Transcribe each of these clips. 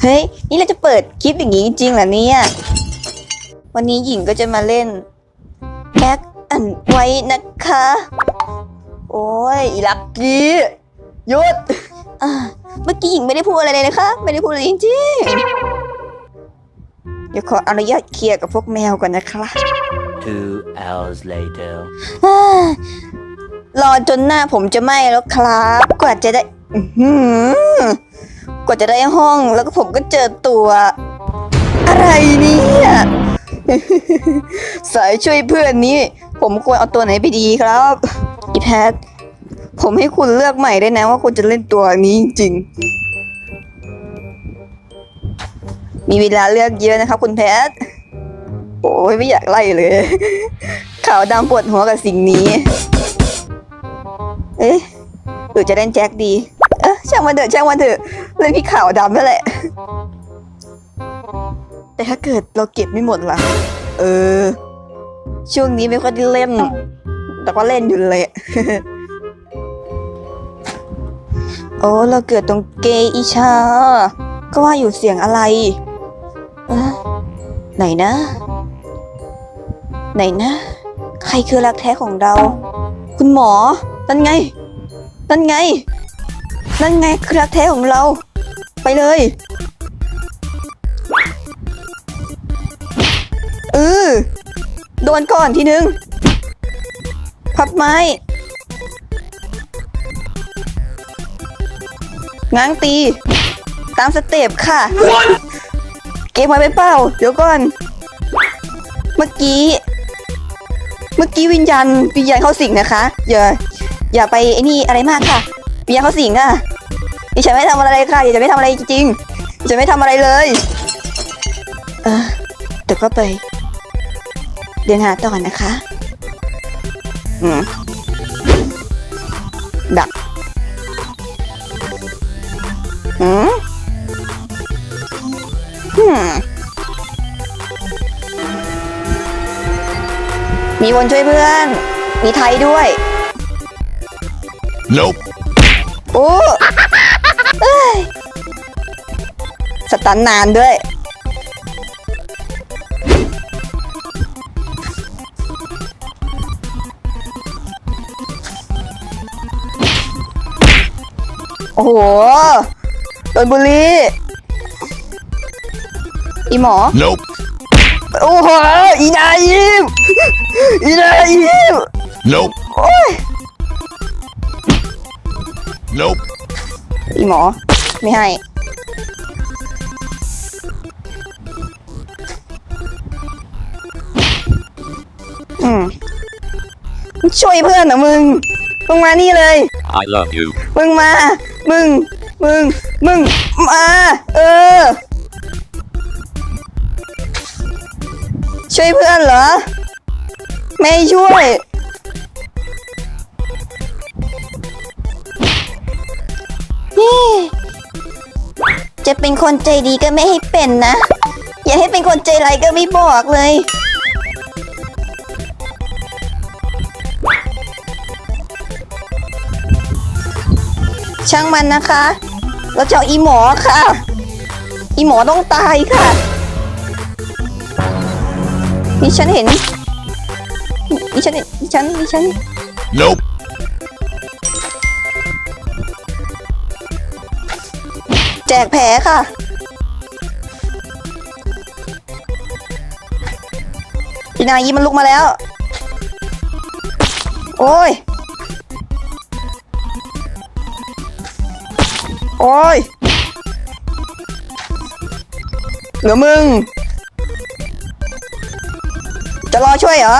เฮ้ย นี่เราจะเปิดคลิปอย่างนี้จริงๆเหรอเนี่ย วันนี้หญิงก็จะมาเล่นแอคอันไว้นะคะ โอ้ยอีลักกี้หยุดอ่าเมื่อกี้หญิงไม่ได้พูดอะไรเลยนะคะ ไม่ได้พูดอะไรจริงๆ เดี๋ยวขออนุญาตเคลียร์กับพวกแมวก่อนนะคะ Two hours later. อ่ารอจนหน้าผมจะไหม้แล้วครับ กว่าจะได้ อื้อหือก ว่าจะได้ห้อง แล้วก็ผมก็เจอตัว อะไรเนี่ยสายช่วยเพื่อนนี้ ผมควรเอาตัวไหนไปดีครับอีแพทผมให้คุณเลือกใหม่ได้นะว่าคุณจะเล่นตัวนี้จริงๆมีเวลาเลือกเยอะนะครับคุณแพทโอ้ยไม่อยากไล่เลย ขาวดำปวดหัวกับสิ่งนี้ เอ๊ะหรือจะเล่นแจ็คดี ช่างมันเถอะช่างมันเถอะเล่นพี่ขาวดำนั่นแหละ แต่ถ้าเกิดเราเก็บไม่หมดล่ะ เออ ช่วงนี้ไม่ค่อยได้เล่น แต่ก็เล่นอยู่เลยโอ้เราเกิดตรงเกย์อีชา ก็ว่าอยู่เสียงอะไรไหนนะ ไหนนะ ใครคือรักแท้ของเรา คุณหมอนั่นไงนั่นไง นั่นไงคือรักแท้ของเรา ไปเลย เออโดนก่อนทีนึง พับไม้ ง้างตี ตามสเต็ปค่ะ เก็บไว้ไปเปล่า เดี๋ยวก่อน เมื่อกี้ เมื่อกี้วิญญาณวิญญาณเข้าสิงนะคะ อย่า อย่าไปไอ้นี่อะไรมากค่ะวิญญาณเข้าสิงอะ ดิฉันไม่ทำอะไรค่ะดิฉันไม่ทำอะไรจริงๆดิฉันไม่ทำอะไรเลยเออเดี๋ยวก็ไปเดินหาต่อนะคะ อืมดักอืมอืมมีคนช่วยเพื่อน มีไทยด้วย Nope. โอ้เอ้ย สตันนานด้วย โอ้โหโดนบุรีอีหมอ Nope. โอ้โห อีนายยิมอีนายยิม Nope. โอ้ย Nope. อีหมอ ไม่ให้ อืมช่วยเพื่อนเหรอมึง มึงมานี่เลย I love you. มึงมา มึง มึง มึง มา เออ ช่วยเพื่อนเหรอ ไม่ช่วย นี่ จะเป็นคนใจดีก็ไม่ให้เป็นนะ อย่าให้เป็นคนใจไรายก็ไม่บอกเลย ช่างมันนะคะ เราจะเอาอีหมอค่ะ อีหมอต้องตายค่ะนี่ฉันเห็นนี่ฉันเห็นนี่ฉันนี่ฉัน Nope. จกแผลค่ะ พี่นายีมันลุกมาแล้ว โอ้ย โอ้ย เหลือมึง จะรอช่วยเหรอ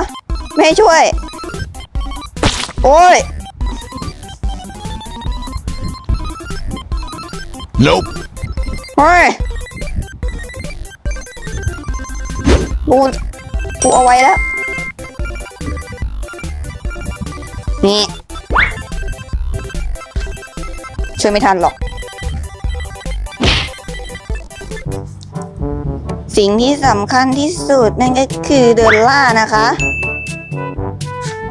ไม่ให้ช่วย โอ้ย Nope. เฮ้ยกูกูเอาไว้แล้ว นี่ ช่วยไม่ทันหรอก สิ่งที่สำคัญที่สุดนั่นก็คือเดินล่านะคะ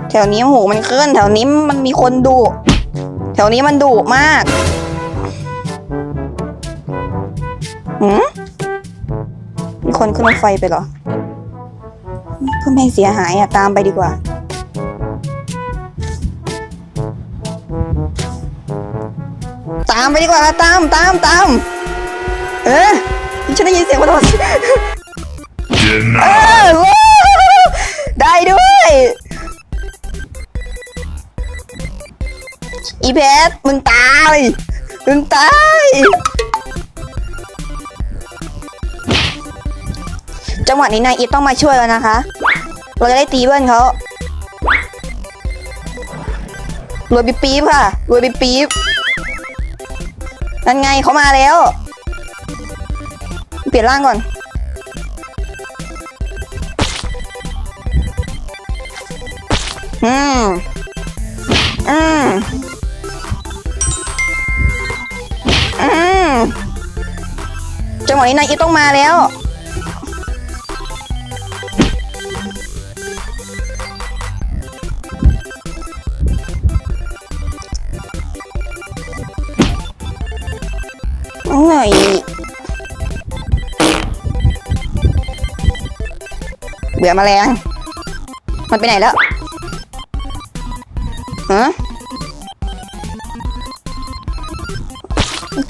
แถวนี้โหมันเคลื่อนแถวนี้มันมีคนดุ แถวนี้มันดุมาก หืมมีคนขึ้นรถไฟไปเหรอ เพื่อไม่ให้เสียหายอะ ตามไปดีกว่า ตามไปดีกว่า ตามตามตามเออฉันได้ยินเสียงขอโทษ Get เอ out. อว้าวได้ด้วยอีเพชรมึงตาย มึงตาย จังหวะนี้นายอีทต้องมาช่วยแล้วนะคะ เราจะได้ตีเบิ้ลเขารวยปีปี๊บค่ะรวยปีปี๊บนั่นไงเขามาแล้ว เปลี่ยนร่างก่อน อืม อืม อืม จังหวะนี้นายอีทต้องมาแล้ว หน่อยเบื่อมแมลง มันไปไหนแล้วฮะ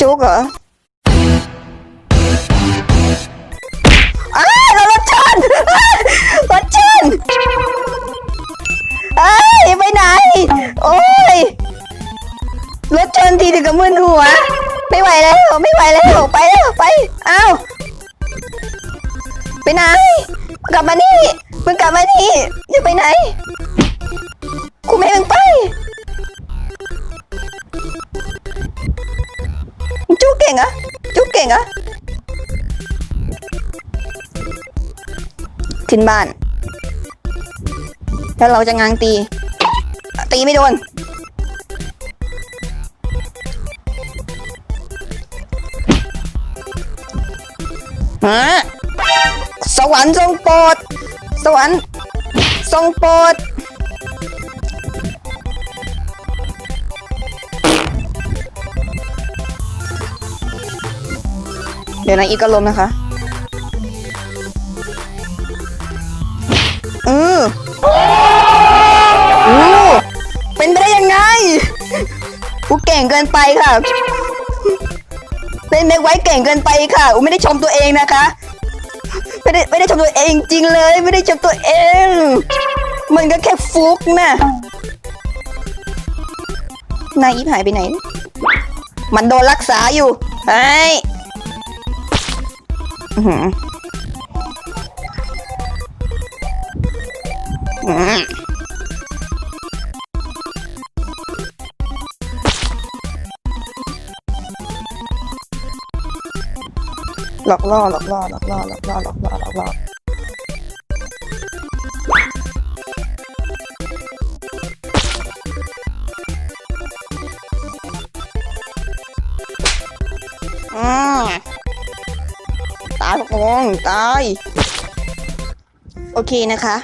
จุกเหรออ้ารถชนรถชนเอ้ย ไปไหน โอ้ย รถชนทีถึงกับมึนหัว ไม่ไหวแล้ว ไม่ไหวแล้ว ไปแล้วไปอ้าวไปไหน กลับมานี่มึงกลับมานี่อย่าไปไหนกูไม่ให้มึงไปมึงจุกเก่งอะจุกเก่งอะขึ้นบ้านแล้วเราจะง้างตี ตีไม่โดน ฮะสวรรค์ทรงโปรด สวรรค์ทรงโปรด เดี๋ยวนะอีกก็ล้มนะคะเอออู้เป็นไปได้ยังไง กูเก่งเกินไปค่ะ เป็นเมกไว้เก่งเกินไปค่ะอูไม่ได้ชมตัวเองนะคะ ไม่ได้ไม่ได้ชมตัวเองจริงเลย ไม่ได้ชมตัวเอง มันก็แค่ฟุกนะนายอีหายไปไหน มันโดนรักษาอยู่ไอ้ยอืม หลอกล่อหลอกล่อหลอกล่อหลอกล่อหลอกล่อหลอกล่อตายพวกมึงตาย โอเคนะคะ